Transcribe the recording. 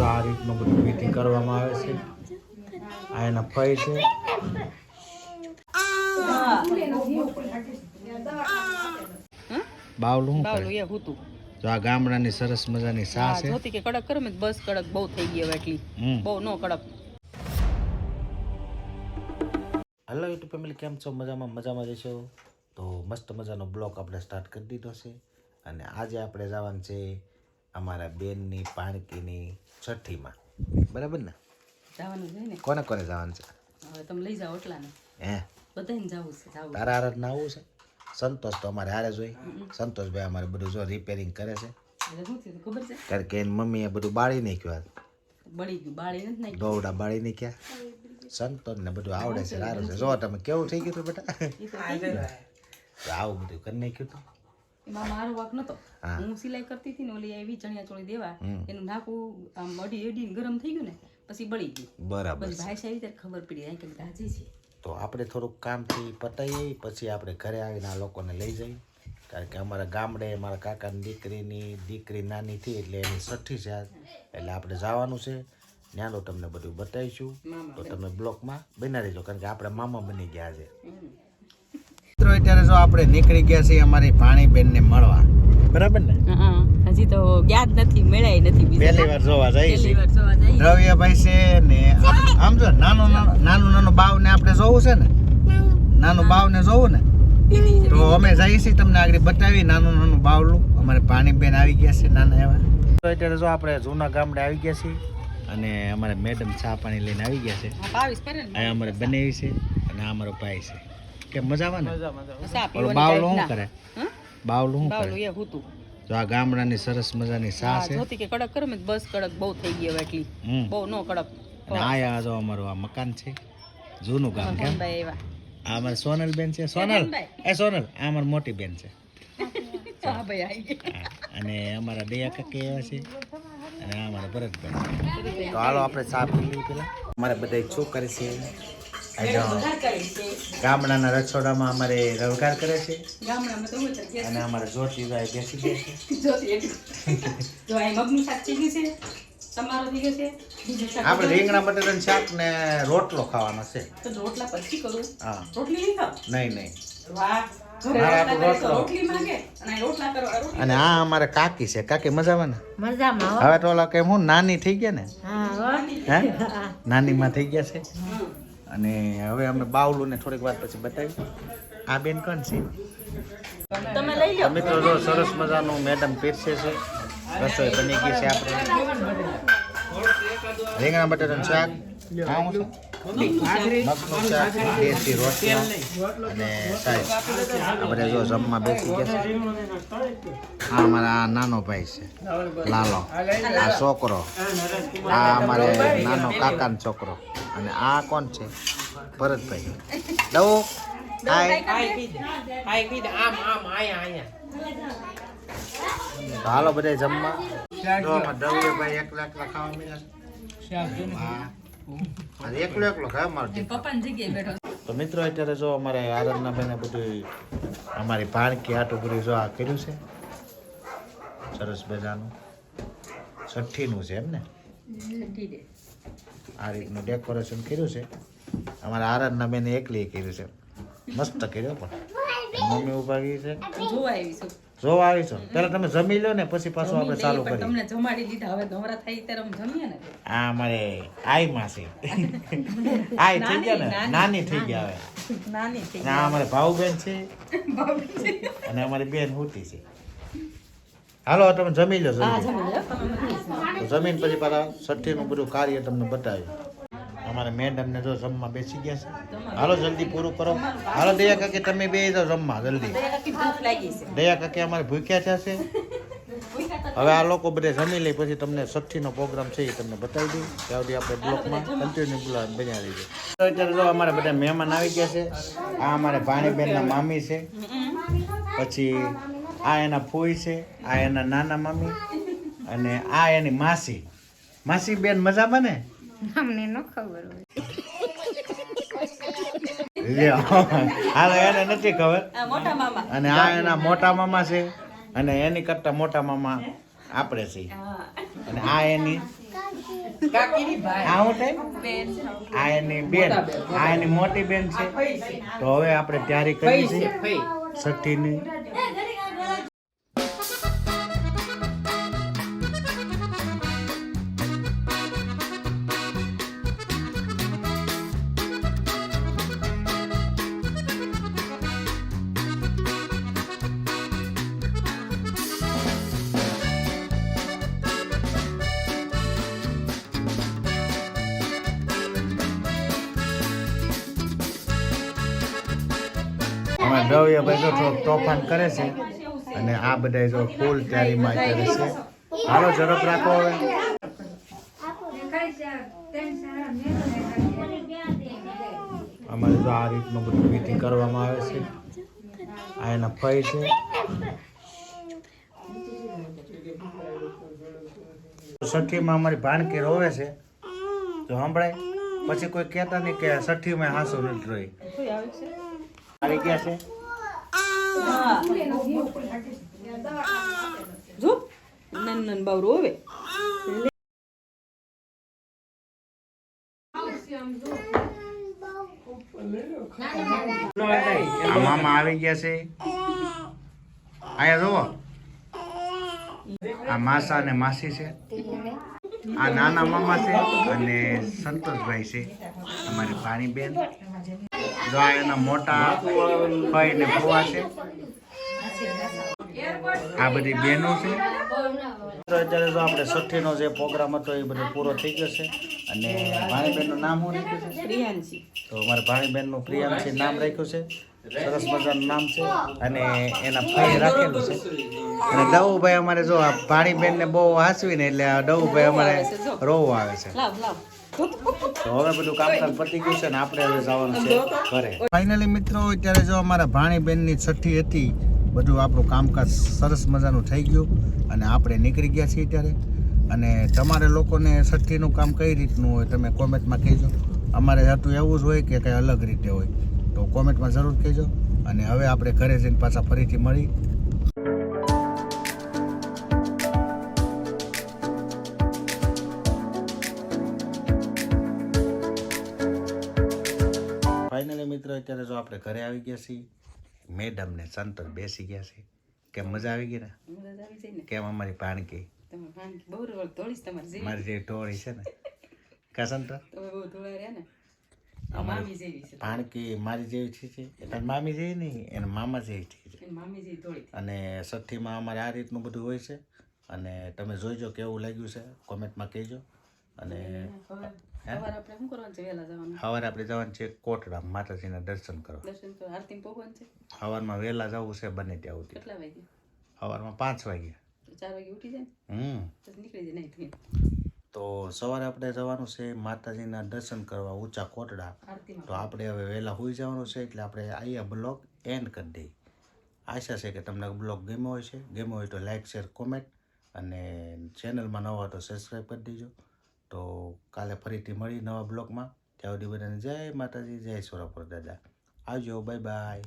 જો આ રીતનું બધું વિધિ કરવામાં આવે છે. આ એના ફઈ છે. બાવલું શું બાવલું એ હતું. જો આ ગામડાની સરસ મજાની સા છે. જોતી કે કડક કરે બસ કડક બહુ થઈ ગઈ હવે એટલી. બહુ નો કડક. હેલો યુટ્યુબ ફેમિલી કેમ છો? મજામાં મજામાં જશો તો મસ્ત મજાનો બ્લોગ આપણે સ્ટાર્ટ કરી દીધો છે. અને આજે આપણે જવાનું છે અમારા બેનની પાણકીની છઠ્ઠીમાં. બરાબર ને? જવાનું છે ને? કોને કોને જવાનું છે? હવે તમે લઈ જાઓ એટલાને. હે? બધાને જવું છે જવું તારા હારે ના આવું છે? સંતોષ તો અમારે હારે જોઈ સંતોષભાઈ અમારે બધું જો રિપેરિંગ કરે છે. કારણ કે એની મમ્મીએ બધું બાળી નાખ્યું આજ બળી ગયું બાળી નથી દોવડા બાળી નાખ્યા. સંતોષ ને બધું આવડે છે સારું છે જો તમે કેવું થઈ ગયું હતું બેટા? આવું બધું કરી નાખ્યું હતું. એમાં મારો વાક નતો. હા. સિલાઈ કરતી હતી ને ઓલી એવી ચણિયા ચોળી દેવા એનું નાકું આમ અડી અડી ગરમ થઈ ગયું ને પછી બળી ગયું. બરાબર ભાઈ સાહેબ ત્યારે ખબર પડી જાય કે ગાજી છે? તો આપણે થોડુંક કામથી પતાવીએ પછી આપણે ઘરે આવીને આ લોકોને લઈ જઈએ. કારણ કે અમારા ગામડે મારા કાકાની દીકરીની દીકરી નાની હતી એટલે એની છઠ્ઠી છે એટલે આપણે જવાનું છે. ત્યાં તો તમને બધું બતાવીશું. તો તમે બ્લોકમાં બનાવી દેજો કારણ કે આપણે મામા બની ગયા છે. અત્યારે જો આપણે નીકળી ગયા છીએ અમારી ભાણીબેનને મળવા. બરાબર ને? હજી તો યાદ નથી મેળાય નથી પહેલી વાર જોવા જઈએ છીએ. વાર દ્રવ્યભાઈ છે ને આમ- જો નાનું નાનું નાનો નાનું બાવને આપણે જોવું છે ને? નાનું બાવને જોવું ને? તો અમે જઈએ છીએ તમને આગળ બતાવી નાનું નાનું બાવલું. અમારે પાણીબેન આવી ગયા છે નાના એવા. તો અત્યારે જો આપણે જૂના ગામડે આવી ગયા છીએ અને અમારે મેડમ ચા પાણી લઈને આવી ગયા છે. ને. આ અમારે બનાવી છે અને આ અમારો ભાઈ છે. કે મજામાં ને? પીવાની શું કરે? હં? બાવલું શું બાવલું કરે? એ હતું. તો આ ગામડાની સરસ મજાની સા હા છે. જોતી કે કડક કરો ને બસ કડક બહુ થઈ ગઈ હવે એટલી. બહુ નો કડક. અને આયા જો અમારું આ મકાન છે. જૂનું ગામ કેમ? આ અમારે સોનલ બેન છે. સોનલ? એ સોનલ. આ અમાર મોટી બેન છે. અને અમારા દયા કાકી એવા છે. અને આ અમારા ભરતભાઈ તો હાલો આપણે ચા પી લઈએ પેલા અમારે બધા છોકરી છે. ગામડાના રસોડામાં અમારે રવગાર કરે છે. અને અમારે બેસી જોતી એટલું. જો આ મગનું શાક થઈ ગયું છે તમારો થઈ ગયો છે બીજું શાક આપણે રીંગણા બટાટાનું શાક ને રોટલો ખાવાનો છે. રોટલા પછી કરું. હા. રોટલી નહીં નહીં. અને આ રોટલા કરવા રોટલી અને આ અમારે કાકી છે. કાકી મજામાં ને? હવે તો ઓલા હું નાની થઈ ગયા ને? નાની માં હે? નાનીમાં થઈ ગયા છે? અને હવે અમે બાવલું ને થોડીક વાર પછી બતાવી આ બેન કોણ છે? તમે લઈ લો. મિત્રો જો સરસ મજાનું મેડમ પીરસે છે. રસોઈ બની ગઈ છે આપણે. રીંગણા બટાટાનું શાક. મગનું શાક દેશી રોટલો અને સાહેબ આપણે જો જમવા બેસી ગયા છે. આ અમારા નાનો ભાઈ છે લાલો. આ છોકરો. આ અમારે નાનો કાકાનો છોકરો. અને આ કોણ છે? ભરતભાઈ. દવો હાલો બધા જમવા. દ્રવ્યભાઈ એકલા એકલા ખાવા મળ્યા એકલો એકલો ખાય તો મિત્રો અત્યારે જો અમારે આરતના બેને બધું અમારી ભાણકી આટું બધું જો આ કર્યું છે. સરસ મજાનું. છઠ્ઠીનું છે એમ ને? આ રીતનું ડેકોરેશન કર્યું છે. અમારા આરાધના બેને એકલી કર્યું છે. મસ્ત કર્યો પણ. મમ્મી ઊભા ગઈ છે. જોવા આવી છું. જોવા આવી છો? પેલા તમે જમી લો ને પછી પાછું આપણે ચાલુ કરીએ. તમને જમાડી લીધા હવે નવરા થાય ત્યારે અમે જમીએ ને. આ અમારે આઈ માસી. આઈ થઈ ગયા ને? નાની થઈ ગયા હવે. નાની થઈ આ અમારે ભાવબેન છે. અને અમારી બેન હોતી છે. હાલો તમે જમી લો. તો જમીન પછી પાછા છઠ્ઠીનું બધું કાર્ય તમને બતાવ્યું. અમારે મેડમ ને જો જમવા બેસી ગયા છે. હાલો જલ્દી પૂરું કરો. હાલો દયા કાકી તમે બે જાઓ જમવા જલ્દી. તો છે. દયા કાકી અમારે ભૂખ્યા થશે હવે આ લોકો બધે જમી લે પછી તમને છઠ્ઠીનો પ્રોગ્રામ છે એ તમને બતાવી દઉં. ત્યાં સુધી આપણે બ્લોકમાં કન્ટિન્યુ બ્લોક બન્યા રહીએ. તો અત્યારે જો અમારે બધા મહેમાન આવી ગયા છે. આ અમારે ભાણીબેનના મામી છે. પછી આ એના ફોઈ છે આ એના નાના મામી અને આ એની માસી. માસી બેન મજામાં ને અમને ન ખબર હોય. એને નથી ખબર. આ મોટા મામા. અને આ એના મોટા મામા છે અને એની કરતા મોટા મામા આપણે છીએ. અને આ એની આ હું આ એની બેન આ એની મોટી બેન છે. તો હવે આપણે તૈયારી કરી છે છઠ્ઠીની અમે દ્રવ્યભાઈ જો થોડોક તોફાન કરે છે. અને આ બધા જો ફૂલ તૈયારીમાં કરે છે. હાલો, ઝડપ રાખો હવે. અમારે જો આ રીતનું બધું વિધિ કરવામાં આવે છે. આ એના ફઈ છે. છઠ્ઠીમાં અમારી ભાણકી રોવે છે. તો સંભળાય. પછી કોઈ કહેતા નહીં કે છઠ્ઠીમાં હાંસુ નથી રોઈ. આવી ગયા છે? જો નન નન બાવરું રોવે મામા આવી ગયા છે? આયા જોવો. આ માસા અને માસી છે. આ નાના મામા છે અને સંતોષભાઈ છે. અમારી પાણીબેન. જો આ એના મોટા ભાઈ ને ફુવા છે. આ બધી બહેનો છે. તો અત્યારે જો આપણે છઠ્ઠીનો જે પ્રોગ્રામ હતો એ બધો પૂરો થઈ ગયો છે. અને ભાણીબેનનું નામ શું રાખ્યું છે? પ્રિયાંશી. તો અમારા ભાણીબેનનું પ્રિયાંશી નામ રાખ્યું છે. સરસ મજાનું નામ છે. અને એના ભાઈ રાખેલું છે. અને દવુભાઈ અમારે જો આ ભાણીબેનને બહુ હાસવી ને એટલે આ દવુભાઈ અમારે રોવું આવે છે. લાવ લાવ. તો હવે બધું કામકાજ પતી ગયું છે ને આપણે હવે જવાનું છે ઘરે. ફાઇનલી મિત્રો અત્યારે જો અમારા ભાણીબેનની છઠ્ઠી હતી બધું આપણું કામકાજ સરસ મજાનું થઈ ગયું અને આપણે નીકળી ગયા છીએ ત્યારે. અને તમારે લોકોને છઠ્ઠીનું કામ કઈ રીતનું હોય તમે કોમેન્ટમાં કહેજો. અમારે હતું એવું જ હોય કે કંઈ અલગ રીતે હોય. તો કોમેન્ટમાં જરૂર કહેજો. અને હવે આપણે ઘરે જઈને પાછા ફરીથી મળી. આપણે ઘરે આવી ગયા છીએ મેડમ ને સંતર બેસી ગયા છે. કેમ મજા આવી ગઈ ને? કેમ અમારી પાણકી મારી જે ટોળી છે ને? કા છે. પાણકી મારી જેવી છે. છે એટલે મામી જેવી નહીં એના મામા જેવી છે. એની મામી અને સઠ્ઠીમાં અમારે આ રીતનું બધું હોય છે. અને તમે જોઈજો કેવું લાગ્યું છે કોમેન્ટમાં કહેજો. અને સવાર આપણે શું કરવાનું છે? વહેલા જવાનું. સવારે આપણે જવાનું છે કોટડા માતાજીના દર્શન કરવા. દર્શન તો આરતી ભગવાન છે? સવારમાં વહેલા જવું છે બને ત્યાં સુધી. કેટલા વાગે સવારમાં પાંચ વાગે ચાર વાગે ઉઠી જાય હમ. નીકળી જાય નહીં તો સવારે આપણે જવાનું છે માતાજીના દર્શન કરવા ઊંચા કોટડા. તો આપણે હવે વહેલા હોઈ જવાનું છે એટલે આપણે અહીંયા બ્લોગ એન્ડ કરી દઈએ. આશા છે કે તમને બ્લોગ ગમ્યો હોય છે ગમ્યો હોય તો લાઇક શેર કોમેન્ટ અને ચેનલમાં નવા તો સબસ્ક્રાઈબ કરી દેજો. તો કાલે ફરીથી મળી નવા બ્લોગમાં. ત્યાં સુધી બધાને જય માતાજી, જય સોરાપુર દાદા. આવજો બાય બાય